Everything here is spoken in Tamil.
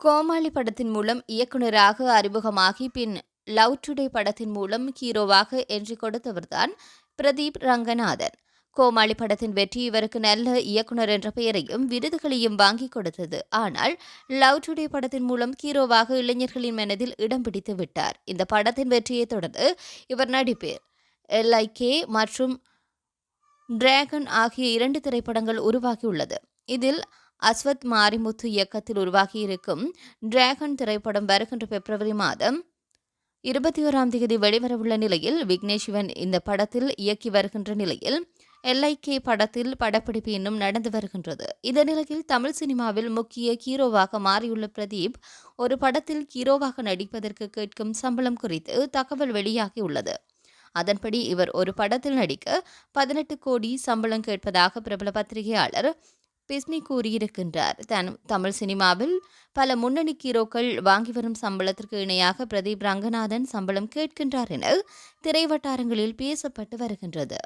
கோமாளி படத்தின் மூலம் இயக்குனராக அறிமுகமாகி பின் லவ் டுடே படத்தின் மூலம் ஹீரோவாக என்று கொடுத்தவர்தான் பிரதீப் ரங்கநாதன். கோமாளி படத்தின் வெற்றி இவருக்கு நல்ல இயக்குனர் என்ற பெயரையும் விருதுகளையும் வாங்கி கொடுத்தது. ஆனால் லவ் டுடே படத்தின் மூலம் ஹீரோவாக இளைஞர்களின் மனதில் இடம் பிடித்து விட்டார். இந்த படத்தின் வெற்றியை தொடர்ந்து இவர் நடிப்பேர். எல்ஐகே மற்றும் டிராகன் ஆகிய இரண்டு திரைப்படங்கள் உருவாகியுள்ளது. இதில் அஸ்வத் மாரிமுத்து இயக்கத்தில் உருவாகியிருக்கும் டிராகன் திரைப்படம் வருகின்ற பிப்ரவரி மாதம் இருபத்தி ஓராம் தேதி வெளிவரவுள்ள நிலையில் விக்னேஷ் சிவன் இந்த படத்தில் இயக்கி வருகின்ற நிலையில் எல்ஐகே படத்தில் படப்பிடிப்பு இன்னும் நடந்து வருகின்றது. இந்த நிலையில் தமிழ் சினிமாவில் முக்கிய ஹீரோவாக மாறியுள்ள பிரதீப் ஒரு படத்தில் ஹீரோவாக நடிப்பதற்கு கேட்கும் சம்பளம் குறித்து தகவல் வெளியாகியுள்ளது. அதன்படி இவர் ஒரு படத்தில் நடிக்க பதினெட்டு கோடி சம்பளம் கேட்பதாக பிரபல பத்திரிகையாளர் பிஸ்னி கூறியிருக்கின்றார். தன் தமிழ் சினிமாவில் பல முன்னணி ஹீரோக்கள் வாங்கி வரும் சம்பளத்திற்கு இணையாக பிரதீப் ரங்கநாதன் சம்பளம் கேட்கின்றார் என திரைவட்டாரங்களில் பேசப்பட்டு வருகின்றது.